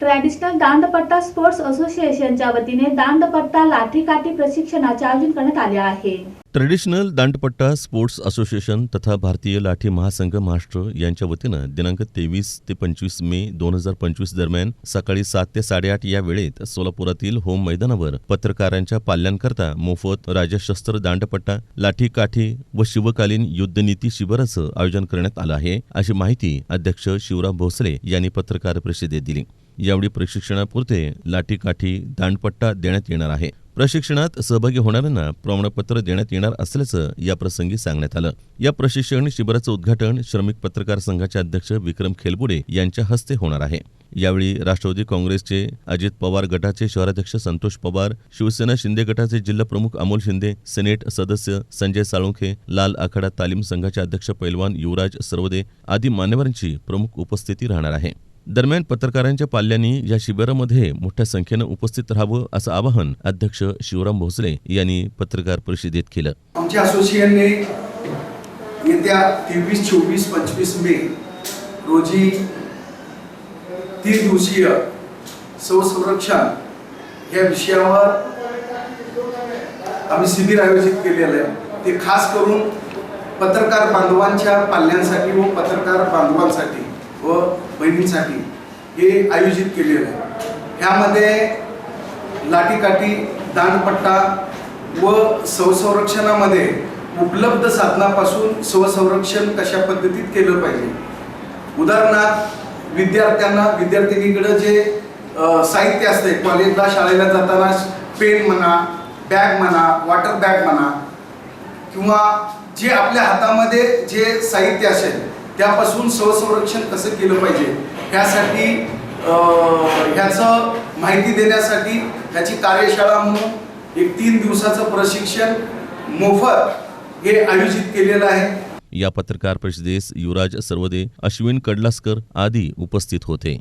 Traditional दांडपट्टा sports असोसिएशनच्या वतीने दांडपट्टा लाठीकाठी प्रशिक्षणाचे आयोजन करण्यात आले आहे. ट्रेडिशनल दांडपट्टा स्पोर्ट्स असोसिएशन तथा भारतीय लाठी महासंघ महाराष्ट्र यांच्या वतीनं दिनांक तेवीस ते पंचवीस मे दोन हजार पंचवीस दरम्यान सकाळी सात ते साडेआठ या वेळेत सोलापुरातील होम मैदानावर पत्रकारांच्या पाल्यांकरता मोफत राजशस्त्र दांडपट्टा लाठी काठी व शिवकालीन युद्धनीती शिबिराचं आयोजन करण्यात आलं आहे अशी माहिती अध्यक्ष शिवराम भोसले यांनी पत्रकार परिषदेत दिली. यावेळी प्रशिक्षणापुरते लाठीकाठी दांडपट्टा देण्यात येणार आहे. प्रशिक्षणात सहभागी होणाऱ्यांना प्रमाणपत्र देण्यात येणार असल्याचं या प्रसंगी सांगण्यात आलं. या प्रशिक्षण शिबिराचं उद्घाटन श्रमिक पत्रकार संघाचे अध्यक्ष विक्रम खेलबुडे यांच्या हस्ते होणार आहे. यावेळी राष्ट्रवादी काँग्रेसचे अजित पवार गटाचे शहराध्यक्ष संतोष पवार शिवसेना शिंदे गटाचे जिल्हा प्रमुख अमोल शिंदे सिनेट सदस्य संजय साळुंखे लाल आखाडा तालीम संघाचे अध्यक्ष पैलवान युवराज सरवदे आदी मान्यवरांची प्रमुख उपस्थिती राहणार आहे. दरम्यान पत्रकारांच्या पाल्यांनी या शिबिरामध्ये मोठ्या संख्येनं उपस्थित राहावं असं आवाहन अध्यक्ष शिवराम भोसले यांनी पत्रकार परिषदेत केलं. आमच्या असोसिएशनने येत्या तेवीस चोवीस पंचवीस मे रोजी तीन दिवसीय संरक्षण या विषयावर आम्ही शिबिर आयोजित केलेलं आहे. ते खास करून पत्रकार बांधवांच्या पाल्यांसाठी व पत्रकार बांधवांसाठी व बहिणींसाठी हे आयोजित केलेलं आहे. ह्यामध्ये लाठीकाठी दांडपट्टा व स्वसंरक्षणामध्ये उपलब्ध साधनापासून स्वसंरक्षण कशा पद्धतीत केलं पाहिजे? उदाहरणार्थ विद्यार्थ्यांना विद्यार्थिनीकडं जे साहित्य असते कॉलेजला शाळेला जाताना पेन म्हणा बॅग म्हणा वॉटर बॅग म्हणा किंवा जे आपल्या हातामध्ये जे साहित्य असेल त्यापासून स्वसंरक्षण कसं केलं पाहिजे? ह्यासाठी ह्याचं माहिती देण्यासाठी ह्याची कार्यशाळा म्हणून एक तीन दिवसाचं प्रशिक्षण मोफत हे आयोजित केलेलं आहे. या पत्रकार परिषदेस युवराज सर्वदे अश्विन कडलासकर आदी उपस्थित होते.